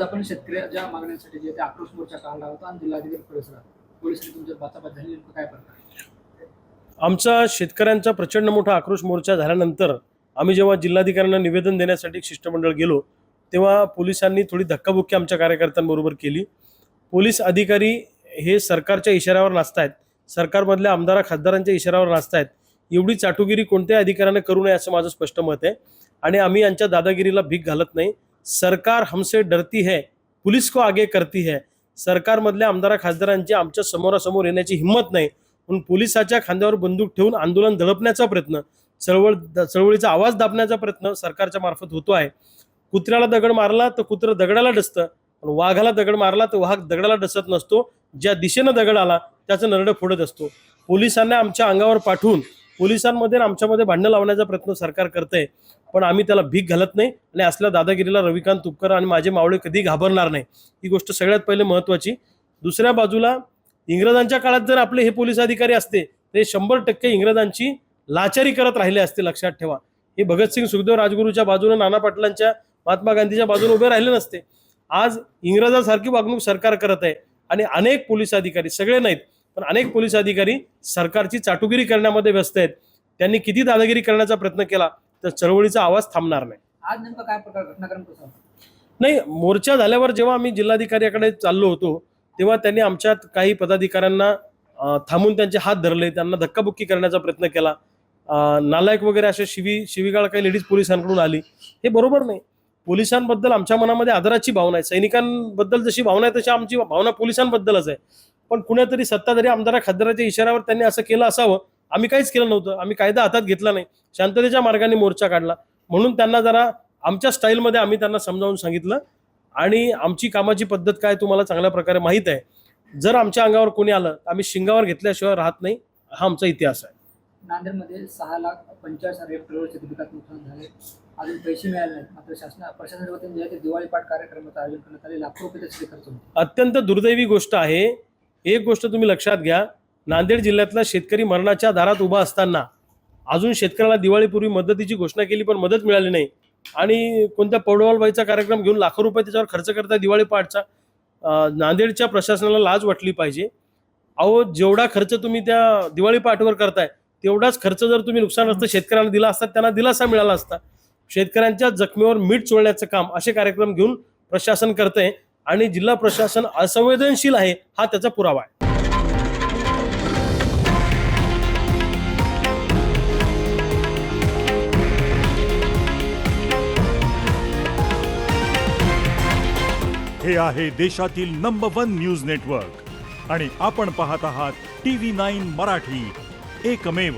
आज आपण शेतकऱ्याच्या मागण्यांसाठी जे ते आक्रोश मोर्चा काढला होता आणि जिल्हाधिकारी परिसरात. पोलिसांनी तुमच्या बाचाबात झाली नेमकं काय प्रकार आमचा शेतकऱ्यांचा प्रचंड मोठा आक्रोश मोर्चा झाल्यानंतर आम्ही जेव्हा जिल्हाधिकाऱ्यांना निवेदन देण्यासाठी शिष्टमंडळ गेलो तेव्हा पोलिसांनी थोडी धक्काबुक्की आमच्या कार्यकर्त्यांबरोबर केली. पोलीस अधिकारी हे सरकारच्या इशाऱ्यावर नाचतायत सरकारमधल्या आमदारा खासदारांच्या इशाऱ्यावर नाचतायत. एवढी चाटुगिरी कोणत्याही अधिकाऱ्यानं करू नये असं माझं स्पष्ट मत आहे. आणि आम्ही यांच्या दादागिरीला भीक घालत नाही. सरकार हमसे डरती है पुलिस को आगे करती है। सरकारमधल्या आमदारा खासदारांची आमच्या समोरासमोर येण्याची हिंमत नाही. म्हणून पोलिसाच्या खांद्यावर बंदूक ठेवून आंदोलन दडपण्याचा प्रयत्न चळवळ द- चळवळीचा आवाज दाबण्याचा प्रयत्न सरकारच्या मार्फत होतो आहे. कुत्र्याला दगड मारला तर कुत्रं दगडाला डसतं. पण वाघाला दगड मारला तर वाघ दगडाला डसत नसतो. ज्या दिशेनं दगड आला त्याचं नरडं फोडत असतो. पोलिसांना आमच्या अंगावर पाठवून पोलिसांमध्ये आमच्यामध्ये भांडणं लावण्याचा प्रयत्न सरकार करतंय पण आम्ही त्याला भीक घालत नाही आणि असल्या दादागिरीला रविकांत तुपकर आणि माझे मावळे कधी घाबरणार नाही. ही गोष्ट सगळ्यात पहिले महत्त्वाची. दुसऱ्या बाजूला इंग्रजांच्या काळात जर आपले हे पोलीस अधिकारी असते ते शंभर टक्के इंग्रजांची लाचारी करत राहिले असते लक्षात ठेवा. हे भगतसिंग सुखदेव राजगुरूच्या बाजूने नाना पाटलांच्या महात्मा गांधीच्या बाजूने उभे राहिले नसते. आज इंग्रजांसारखी वागणूक सरकार करत आहे आणि अनेक पोलीस अधिकारी सगळे नाहीत. पण अनेक पोलीस अधिकारी सरकारची चाटुगिरी करण्यामध्ये व्यस्त आहेत. त्यांनी किती दादागिरी करण्याचा प्रयत्न केला तर चळवळीचा आवाज थांबणार नाही. आज नेमका काय प्रकार घटनाक्रम कसा होता? नाही मोर्चा झाल्यावर जेव्हा आम्ही जिल्हाधिकाऱ्याकडे चाललो होतो तेव्हा त्यांनी आमच्यात काही पदाधिकाऱ्यांना अं, थांबून त्यांचे हात धरले त्यांना धक्काबुक्की करण्याचा प्रयत्न केला. अं, नालायक वगैरे अशा शिवी शिवीगाळ काही लेडीज पोलिसांकडून आली. हे बरोबर नाही. पोलिसांबद्दल आमच्या मनामध्ये आदराची भावना आहे. सैनिकांबद्दल जशी भावना आहे तशी आमची भावना पोलिसांबद्दलच आहे. पण कुणीतरी सत्ताधारी आमदारा खासदाराच्या इशाऱ्यावर त्यांनी असं केलं असावं. आम्ही काहीच केलं नव्हतं. आम्ही कायदा हातात घेतला नाही. शांततेच्या मार्गाने मोर्चा काढला. म्हणून त्यांना जरा आमच्या स्टाईलमध्ये आम्ही त्यांना समजावून सांगितलं. आणि आमची कामाची पद्धत काय तुम्हाला चांगल्या प्रकारे माहीत आहे. जर आमच्या अंगावर कोणी आलं तर आम्ही शिंगावर घेतल्याशिवाय राहत नाही. हा आमचा इतिहास आहे. नांदेडमध्ये सहा लाख पंचेचाळीस हजार नुकसान झाले. अजून पैसे मिळाले नाहीत. मात्र शासन प्रशासनाच्या वतीने जे आहे ते दिवाळी पाठ कार्यक्रमाचं आयोजन करण्यात आले. लाखो रुपये त्याचे खर्च होते. अत्यंत दुर्दैवी गोष्ट आहे. एक गोष्ट तुम्ही लक्षात घ्या नांदेड जिल्ह्यातला शेतकरी मरणाच्या दारात उभा असताना अजून शेतकऱ्याला दिवाळीपूर्वी मदतीची घोषणा केली पण मदत मिळाली नाही. आणि कोणत्या पौडवालबाईचा कार्यक्रम घेऊन लाखो रुपये त्याच्यावर खर्च करता दिवाळी पहाटचा नांदेडच्या प्रशासनाला लाज वाटली पाहिजे. अहो जेवढा खर्च तुम्ही त्या दिवाळी पाठवर करताय तेवढाच खर्च जर तुम्ही नुकसान असतं शेतकऱ्यांना दिला असता त्यांना दिलासा मिळाला असता. शेतकऱ्यांच्या जखमीवर मीठ चोळण्याचं काम असे कार्यक्रम घेऊन प्रशासन करतंय. आणि जिल्हा प्रशासन असंवेदनशील आहे हा त्याचा पुरावा आहे. हे आहे देशातील नंबर वन न्यूज नेटवर्क आणि आपण पाहत आहात टी व्ही नाईन मराठी. एकमेव.